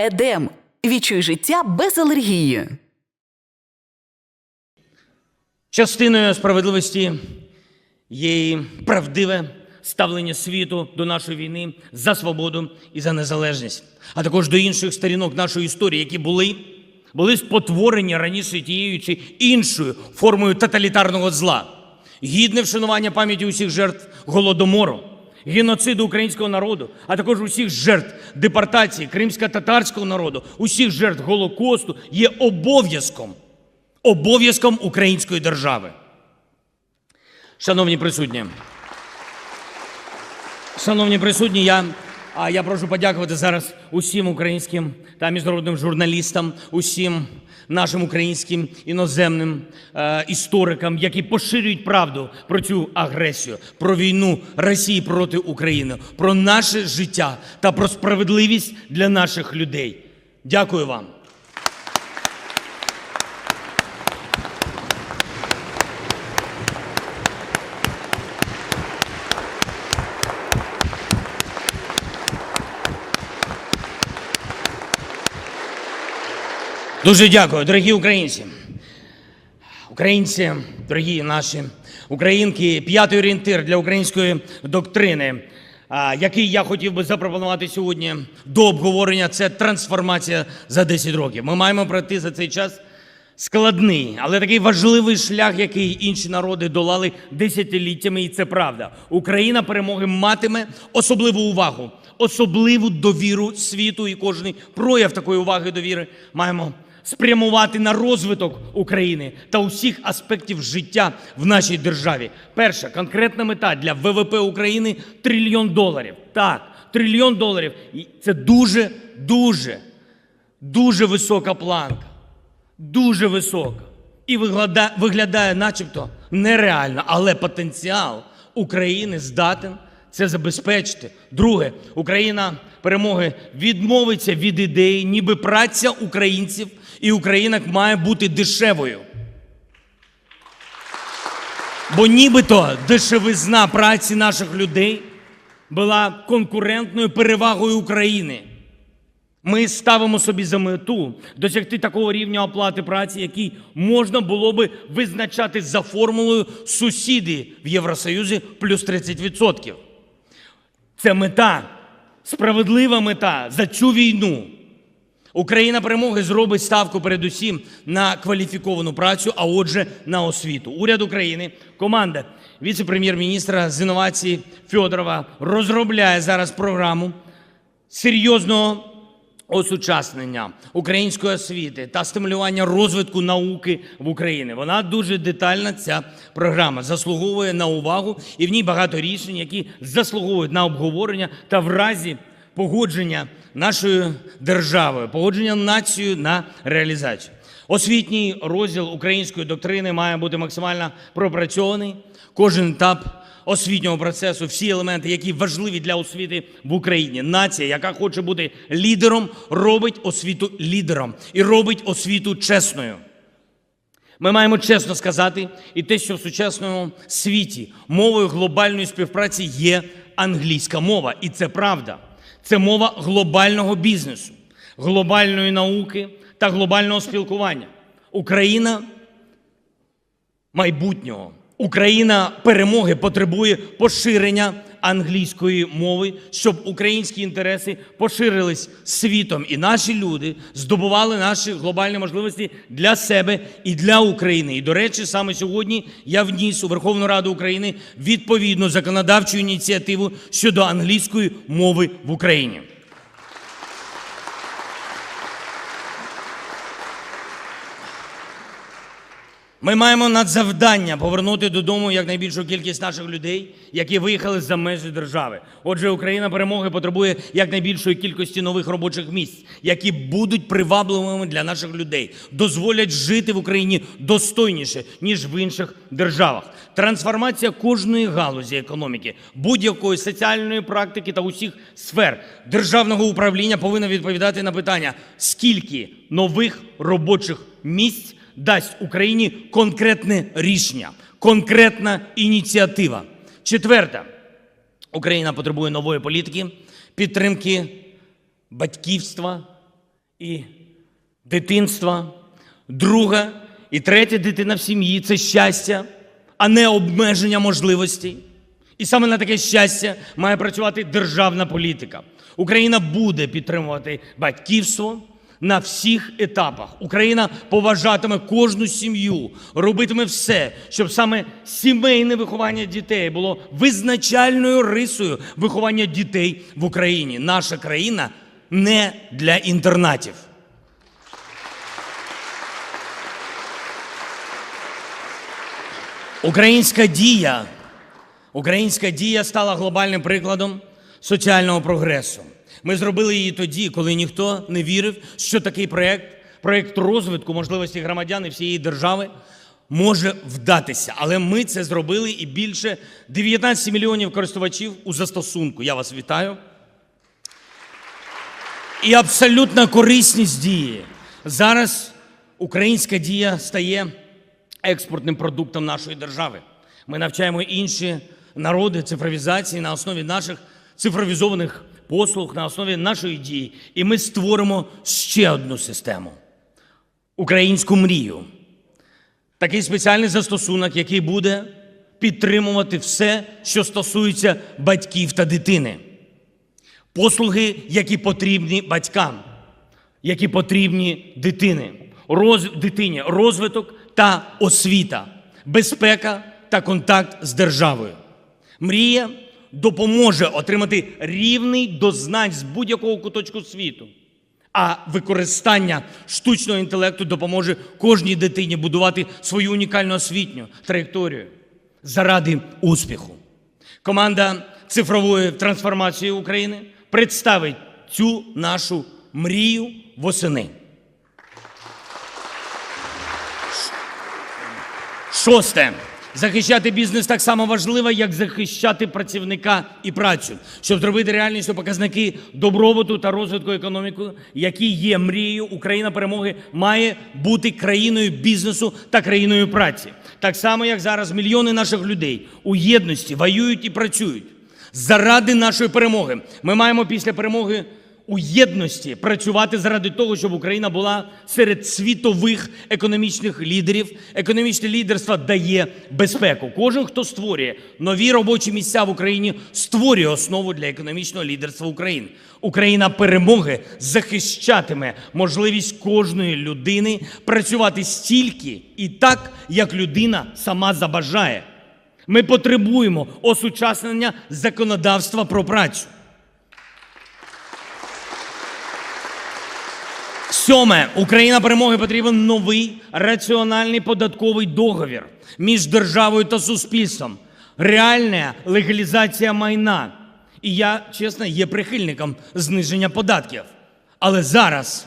Едем. Відчуй життя без алергії. Частиною справедливості є і правдиве ставлення світу до нашої війни за свободу і за незалежність, а також до інших сторінок нашої історії, які були, були спотворені раніше тією чи іншою формою тоталітарного зла. Гідне вшанування пам'яті усіх жертв голодомору, геноциду українського народу, а також усіх жертв депортації кримсько-татарського народу, усіх жертв Голокосту є обов'язком обов'язком української держави. Шановні присутні, шановні присутні, я, а я прошу подякувати зараз усім українським та міжнародним журналістам, усім нашим українським іноземним е, історикам, які поширюють правду про цю агресію, про війну Росії проти України, про наше життя та про справедливість для наших людей. Дякую вам. Дуже дякую, дорогі українці. Українці, дорогі наші українки, п'ятий орієнтир для української доктрини, який я хотів би запропонувати сьогодні до обговорення, це трансформація за 10 років. Ми маємо пройти за цей час складний, але такий важливий шлях, який інші народи долали десятиліттями, і це правда. Україна перемоги матиме особливу увагу, особливу довіру світу, і кожний прояв такої уваги і довіри маємо спрямувати на розвиток України та усіх аспектів життя в нашій державі. Перша конкретна мета для ВВП України трильйон доларів. Так, трильйон доларів. Це дуже, дуже, дуже висока планка. Дуже висока. І виглядає начебто нереально, але потенціал України здатен це забезпечити. Друге, Україна перемоги відмовиться від ідеї, ніби праця українців і українок має бути дешевою. Бо нібито дешевизна праці наших людей була конкурентною перевагою України. Ми ставимо собі за мету досягти такого рівня оплати праці, який можна було би визначати за формулою сусіди в Євросоюзі плюс 30%. Це мета, справедлива мета за цю війну. Україна перемоги зробить ставку передусім на кваліфіковану працю, а отже, на освіту. Уряд України, команда віце-прем'єр-міністра з інновації Федорова розробляє зараз програму серйозного осучаснення української освіти та стимулювання розвитку науки в Україні. Вона дуже детальна. Ця програма заслуговує на увагу, і в ній багато рішень, які заслуговують на обговорення та в разі погодження нашою державою, погодження нацією на реалізацію. Освітній розділ української доктрини має бути максимально пропрацьований. Кожен етап освітнього процесу, всі елементи, які важливі для освіти в Україні. Нація, яка хоче бути лідером, робить освіту лідером і робить освіту чесною. Ми маємо чесно сказати і те, що в сучасному світі мовою глобальної співпраці є англійська мова, і це правда. Це мова глобального бізнесу, глобальної науки та глобального спілкування. Україна майбутнього. Україна перемоги потребує поширення англійської мови, щоб українські інтереси поширились світом, і наші люди здобували наші глобальні можливості для себе і для України. І до речі, саме сьогодні я вніс у Верховну Раду України відповідну законодавчу ініціативу щодо англійської мови в Україні. Ми маємо надзавдання повернути додому якнайбільшу кількість наших людей, які виїхали за межі держави. Отже, Україна перемоги потребує якнайбільшої кількості нових робочих місць, які будуть привабливими для наших людей, дозволять жити в Україні достойніше ніж в інших державах. Трансформація кожної галузі економіки, будь-якої соціальної практики та усіх сфер державного управління повинна відповідати на питання: скільки нових робочих місць дасть Україні конкретне рішення, конкретна ініціатива. Четверта. Україна потребує нової політики, підтримки батьківства, і дитинства, друга і третя дитина в сім'ї це щастя, а не обмеження можливостей. І саме на таке щастя має працювати державна політика. Україна буде підтримувати батьківство на всіх етапах. Україна поважатиме кожну сім'ю, робитиме все, щоб саме сімейне виховання дітей було визначальною рисою виховання дітей в Україні. Наша країна не для інтернатів. Українська дія, українська дія стала глобальним прикладом соціального прогресу. Ми зробили її тоді, коли ніхто не вірив, що такий проєкт, проєкт розвитку можливості громадян і всієї держави може вдатися. Але ми це зробили і більше 19 мільйонів користувачів у застосунку. Я вас вітаю. І абсолютна корисність дії. Зараз українська дія стає експортним продуктом нашої держави. Ми навчаємо інші народи цифровізації на основі наших цифровізованих послуг, на основі нашої дії. І ми створимо ще одну систему українську мрію. Такий спеціальний застосунок, який буде підтримувати все, що стосується батьків та дитини. Послуги, які потрібні батькам, які потрібні дитини, роз, дитині, розвиток та освіта, безпека та контакт з державою. Мрія допоможе отримати рівний до знань з будь-якого куточку світу. А використання штучного інтелекту допоможе кожній дитині будувати свою унікальну освітню траєкторію заради успіху. Команда цифрової трансформації України представить цю нашу мрію восени. Шосте. Захищати бізнес так само важливо, як захищати працівника і працю, щоб зробити реальністю показники добробуту та розвитку економіки, які є мрією. Україна перемоги має бути країною бізнесу та країною праці. Так само, як зараз мільйони наших людей у єдності воюють і працюють заради нашої перемоги. Ми маємо після перемоги у єдності працювати заради того, щоб Україна була серед світових економічних лідерів. Економічне лідерство дає безпеку. Кожен, хто створює нові робочі місця в Україні, створює основу для економічного лідерства України. Україна перемоги захищатиме можливість кожної людини працювати стільки і так, як людина сама забажає. Ми потребуємо осучаснення законодавства про працю. Сьоме, Україна перемоги потрібен новий раціональний податковий договір між державою та суспільством, реальна легалізація майна. І я, чесно, є прихильником зниження податків. Але зараз,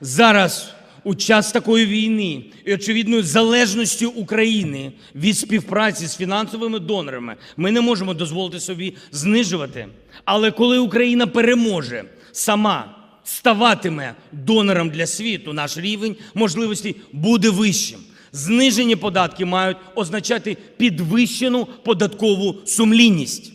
зараз, у час такої війни і очевидної залежності України від співпраці з фінансовими донорами, ми не можемо дозволити собі знижувати. Але коли Україна переможе сама ставатиме донором для світу, наш рівень можливостей буде вищим. Знижені податки мають означати підвищену податкову сумлінність.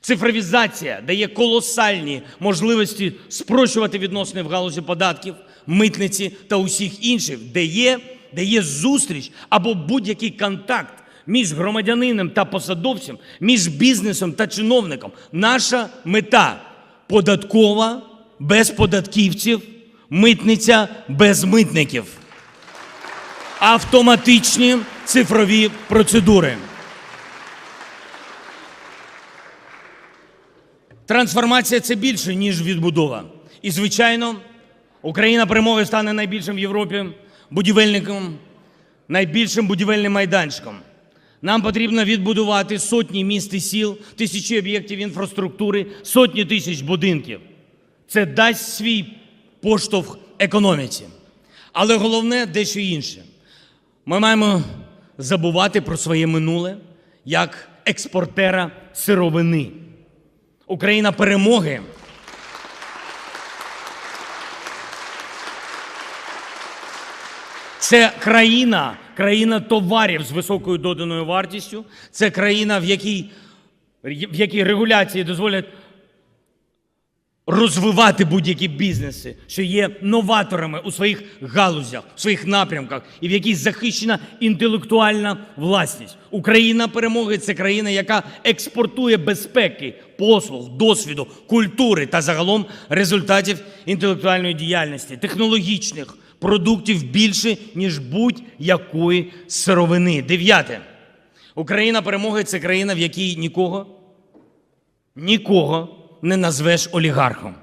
Цифровізація дає колосальні можливості спрощувати відносини в галузі податків, митниці та усіх інших, де є, де є зустріч або будь-який контакт між громадянином та посадовцем, між бізнесом та чиновником. Наша мета податкова без податківців, митниця без митників. Автоматичні цифрові процедури. Трансформація це більше, ніж відбудова. І, звичайно, Україна перемоги стане найбільшим в Європі будівельником, найбільшим будівельним майданчиком. Нам потрібно відбудувати сотні міст і сіл, тисячі об'єктів інфраструктури, сотні тисяч будинків. Це дасть свій поштовх економіці. Але головне дещо інше. Ми маємо забувати про своє минуле як експортера сировини. Україна перемоги. Це країна, країна товарів з високою доданою вартістю. Це країна, в якій, в якій регуляції дозволять розвивати будь-які бізнеси, що є новаторами у своїх галузях, у своїх напрямках, і в якій захищена інтелектуальна власність. Україна перемоги це країна, яка експортує безпеки, послуг, досвіду, культури та загалом результатів інтелектуальної діяльності, технологічних продуктів більше, ніж будь-якої сировини. Дев'яте. Україна перемоги це країна, в якій нікого, нікого не назвеш олігархом.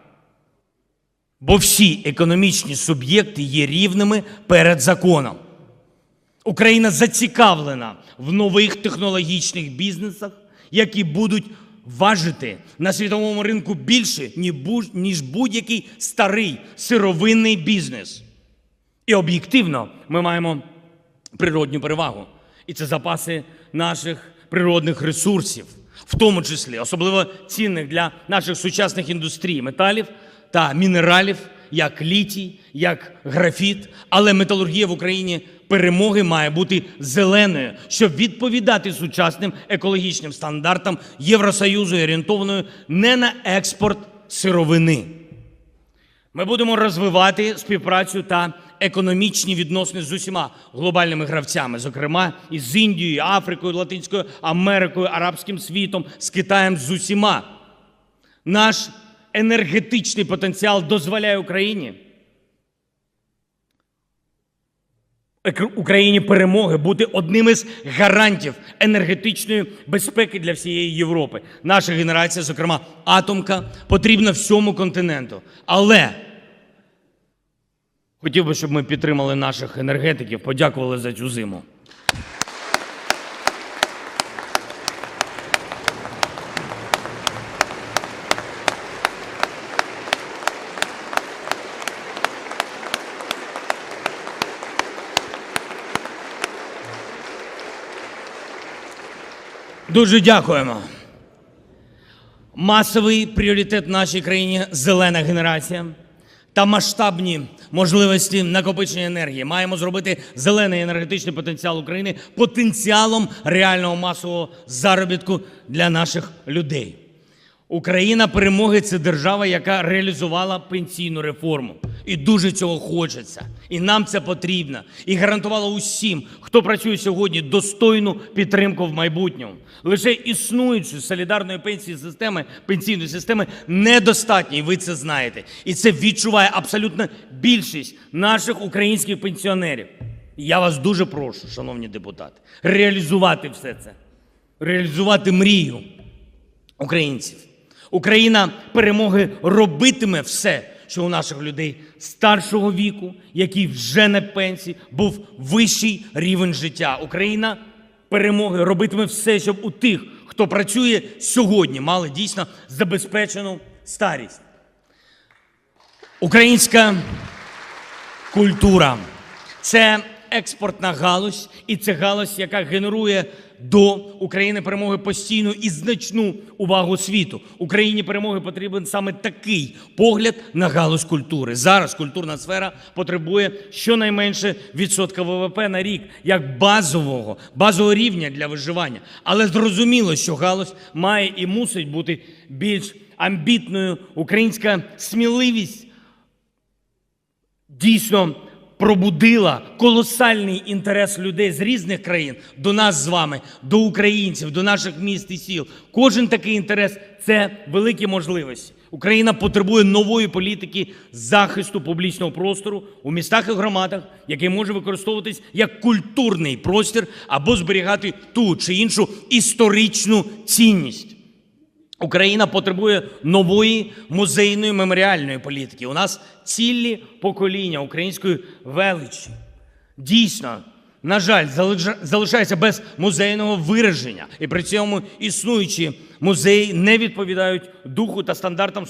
Бо всі економічні суб'єкти є рівними перед законом. Україна зацікавлена в нових технологічних бізнесах, які будуть важити на світовому ринку більше, ніж будь-який старий сировинний бізнес. І об'єктивно ми маємо природню перевагу. І це запаси наших природних ресурсів, в тому числі особливо цінних для наших сучасних індустрій металів та мінералів, як літій, як графіт. Але металургія в Україні перемоги має бути зеленою, щоб відповідати сучасним екологічним стандартам Євросоюзу і орієнтованою не на експорт сировини. Ми будемо розвивати співпрацю та економічні відносини з усіма глобальними гравцями, зокрема із Індією, Африкою, Латинською Америкою, Арабським світом, з Китаєм, з усіма. Наш енергетичний потенціал дозволяє Україні Україні перемоги бути одним із гарантів енергетичної безпеки для всієї Європи. Наша генерація, зокрема атомка, потрібна всьому континенту. Але хотів би, щоб ми підтримали наших енергетиків, подякували за цю зиму. Дуже дякуємо. Масовий пріоритет в нашій країні зелена генерація та масштабні можливості накопичення енергії. Маємо зробити зелений енергетичний потенціал України потенціалом реального масового заробітку для наших людей. Україна перемоги це держава, яка реалізувала пенсійну реформу. І дуже цього хочеться. І нам це потрібно. І гарантувала усім, хто працює сьогодні, достойну підтримку в майбутньому. Лише існуючої солідарної пенсії системи, пенсійної системи недостатньо, і ви це знаєте. І це відчуває абсолютно більшість наших українських пенсіонерів. Я вас дуже прошу, шановні депутати, реалізувати все це, реалізувати мрію українців. Україна перемоги робитиме все, що у наших людей старшого віку, які вже на пенсії, був вищий рівень життя. Україна перемоги робитиме все, щоб у тих, хто працює сьогодні, мали дійсно забезпечену старість. Українська культура це експортна галузь, і це галузь, яка генерує до України перемоги постійну і значну увагу світу. Україні перемоги потрібен саме такий погляд на галузь культури. Зараз культурна сфера потребує щонайменше відсотка ВВП на рік як базового, базового рівня для виживання. Але зрозуміло, що галузь має і мусить бути більш амбітною. Українська сміливість дійсно пробудила колосальний інтерес людей з різних країн до нас з вами, до українців, до наших міст і сіл. Кожен такий інтерес це великі можливості. Україна потребує нової політики захисту публічного простору у містах і громадах, який може використовуватись як культурний простір або зберігати ту чи іншу історичну цінність. Україна потребує нової музейної меморіальної політики. У нас цілі покоління української величі. Дійсно, на жаль, залиш- залишається без музейного вираження, і при цьому існуючі музеї не відповідають духу та стандартам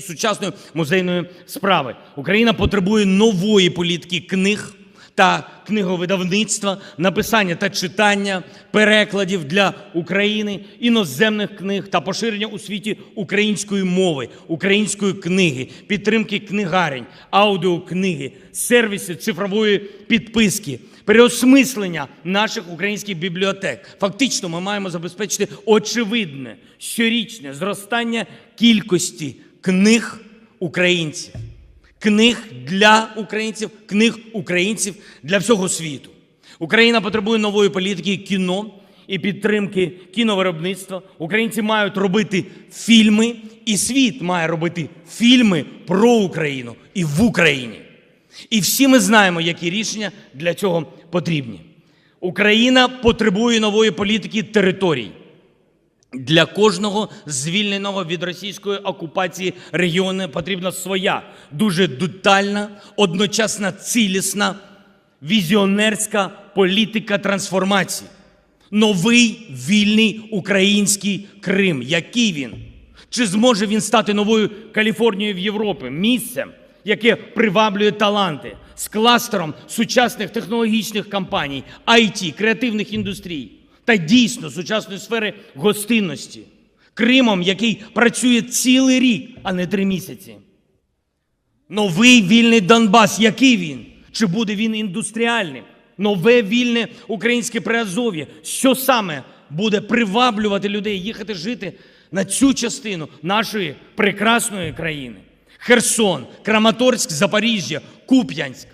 сучасної музейної справи. Україна потребує нової політики книг та книговидавництва, написання та читання, перекладів для України, іноземних книг та поширення у світі української мови, української книги, підтримки книгарень, аудіокниги, сервісів цифрової підписки, переосмислення наших українських бібліотек. Фактично, ми маємо забезпечити очевидне щорічне зростання кількості книг українців, книг для українців, книг українців для всього світу. Україна потребує нової політики кіно і підтримки кіновиробництва. Українці мають робити фільми, і світ має робити фільми про Україну і в Україні. І всі ми знаємо, які рішення для цього потрібні. Україна потребує нової політики територій. Для кожного звільненого від російської окупації регіону потрібна своя дуже детальна, одночасно цілісна, візіонерська політика трансформації. Новий вільний український Крим. Який він? Чи зможе він стати новою Каліфорнією в Європі? Місцем, яке приваблює таланти з кластером сучасних технологічних компаній, IT, креативних індустрій та дійсно сучасної сфери гостинності. Кримом, який працює цілий рік, а не три місяці. Новий вільний Донбас, який він? Чи буде він індустріальним? Нове вільне українське Приазов'я. Що саме буде приваблювати людей їхати жити на цю частину нашої прекрасної країни? Херсон, Краматорськ, Запоріжжя, Куп'янськ,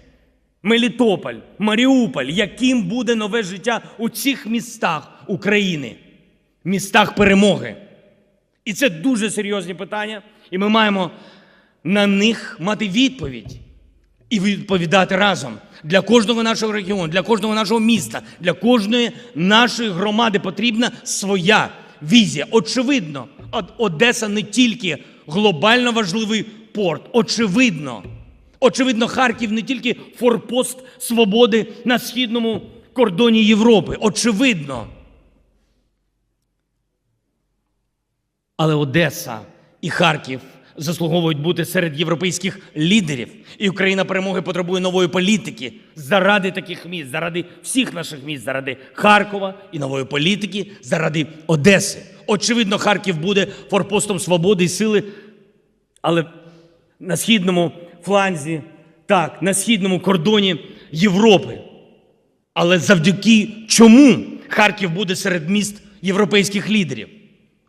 Мелітополь, Маріуполь. Яким буде нове життя у цих містах України, містах перемоги? І це дуже серйозні питання, і ми маємо на них мати відповідь і відповідати разом. Для кожного нашого регіону, для кожного нашого міста, для кожної нашої громади потрібна своя візія. Очевидно, Одеса не тільки глобально важливий порт. Очевидно, очевидно, Харків не тільки форпост свободи на східному кордоні Європи. Очевидно. Але Одеса і Харків заслуговують бути серед європейських лідерів. І Україна перемоги потребує нової політики заради таких міст, заради всіх наших міст, заради Харкова і нової політики, заради Одеси. Очевидно, Харків буде форпостом свободи і сили, але на східному фланзі, так, на східному кордоні Європи. Але завдяки чому Харків буде серед міст європейських лідерів?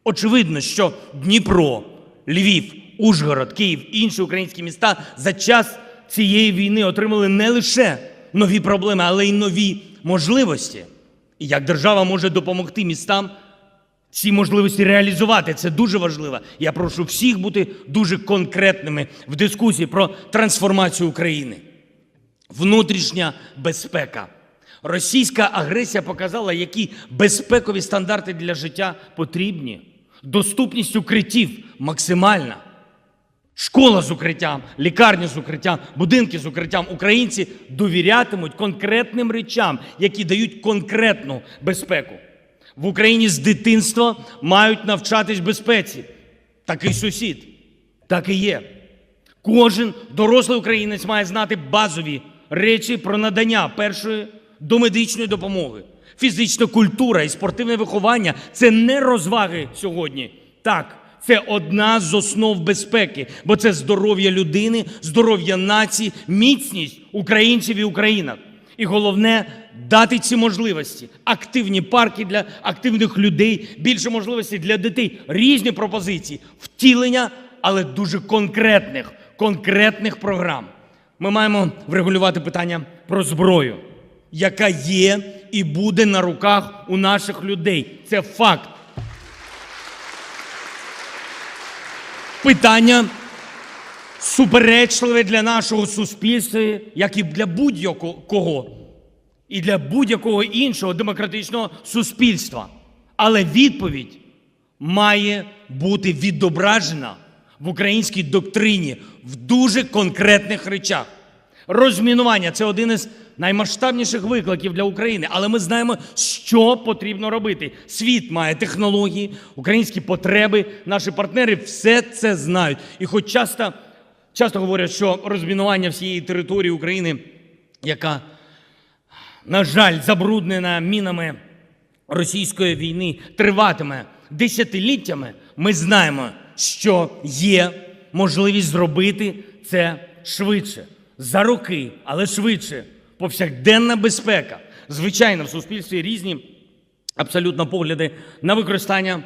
Очевидно, що Дніпро, Львів, Ужгород, Київ і інші українські міста за час цієї війни отримали не лише нові проблеми, але й нові можливості. І як держава може допомогти містам ці можливості реалізувати. Це дуже важливо. Я прошу всіх бути дуже конкретними в дискусії про трансформацію України. Внутрішня безпека. Російська агресія показала, які безпекові стандарти для життя потрібні. Доступність укриттів максимальна. Школа з укриттям, лікарня з укриттям, будинки з укриттям. Українці довірятимуть конкретним речам, які дають конкретну безпеку. В Україні з дитинства мають навчатись безпеці. Такий сусід. Так і є. Кожен дорослий українець має знати базові речі про надання першої домедичної допомоги. Фізична культура і спортивне виховання це не розваги сьогодні. Так, це одна з основ безпеки, бо це здоров'я людини, здоров'я нації, міцність українців і українок. І головне дати ці можливості. Активні парки для активних людей, більше можливостей для дітей, різні пропозиції, втілення, але дуже конкретних, конкретних програм. Ми маємо врегулювати питання про зброю, яка є і буде на руках у наших людей. Це факт. Питання суперечливе для нашого суспільства, як і для будь-якого і для будь-якого іншого демократичного суспільства. Але відповідь має бути відображена в українській доктрині в дуже конкретних речах. Розмінування це один із наймасштабніших викликів для України, але ми знаємо, що потрібно робити. Світ має технології, українські потреби, наші партнери все це знають. І хоч часто, часто говорять, що розмінування всієї території України, яка, на жаль, забруднена мінами російської війни, триватиме десятиліттями, ми знаємо, що є можливість зробити це швидше. За роки, але швидше. Повсякденна безпека. Звичайно, в суспільстві різні абсолютно погляди на використання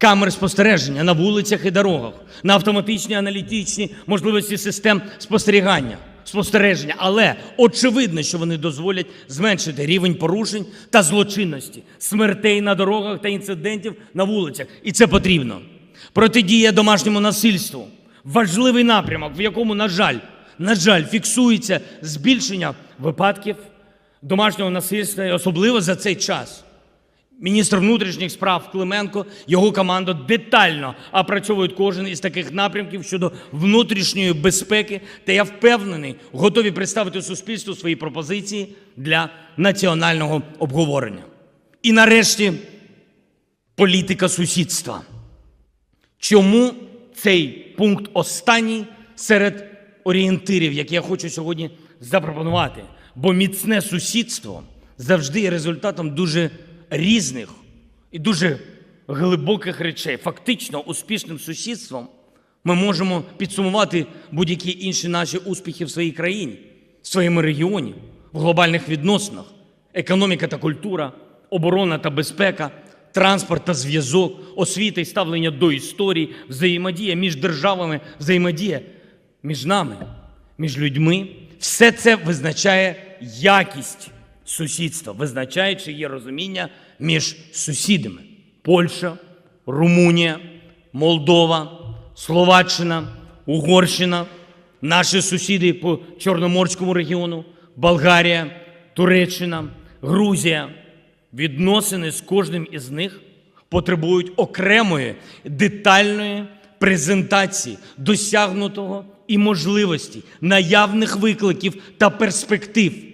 камер спостереження на вулицях і дорогах, на автоматичні аналітичні можливості систем спостерігання, спостереження. Але очевидно, що вони дозволять зменшити рівень порушень та злочинності, смертей на дорогах та інцидентів на вулицях. І це потрібно. Протидія домашньому насильству важливий напрямок, в якому, на жаль, на жаль, фіксується збільшення випадків домашнього насильства, і особливо за цей час. Міністр внутрішніх справ Клименко, його команда детально опрацьовують кожен із таких напрямків щодо внутрішньої безпеки, та я впевнений, готові представити суспільству свої пропозиції для національного обговорення. І нарешті політика сусідства. Чому цей пункт останній серед орієнтирів, які я хочу сьогодні запропонувати? Бо міцне сусідство завжди є результатом дуже різних і дуже глибоких речей. Фактично, успішним сусідством ми можемо підсумувати будь-які інші наші успіхи в своїй країні, в своєму регіоні, в глобальних відносинах, економіка та культура, оборона та безпека, транспорт та зв'язок, освіта і ставлення до історії, взаємодія між державами, взаємодія між нами, між людьми. Все це визначає якість сусідства, визначає, чи є розуміння між сусідами: Польща, Румунія, Молдова, Словаччина, Угорщина, наші сусіди по Чорноморському регіону, Болгарія, Туреччина, Грузія. Відносини з кожним із них потребують окремої детальної презентації досягнутого і можливості, наявних викликів та перспектив.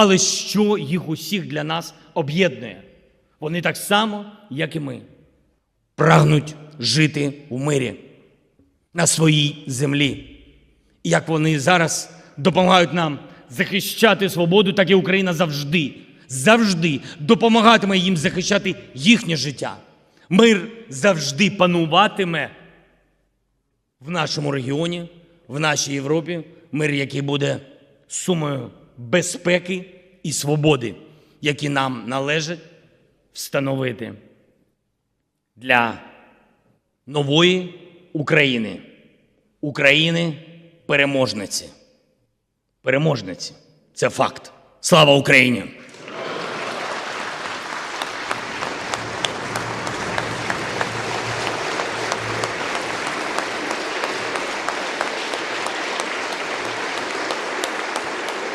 Але що їх усіх для нас об'єднує? Вони так само, як і ми, прагнуть жити в мирі на своїй землі. І як вони зараз допомагають нам захищати свободу, так і Україна завжди, завжди допомагатиме їм захищати їхнє життя. Мир завжди пануватиме в нашому регіоні, в нашій Європі. Мир, який буде сумою безпеки і свободи, які нам належить встановити для нової України, України переможниці. Переможниці. Це факт. Слава Україні!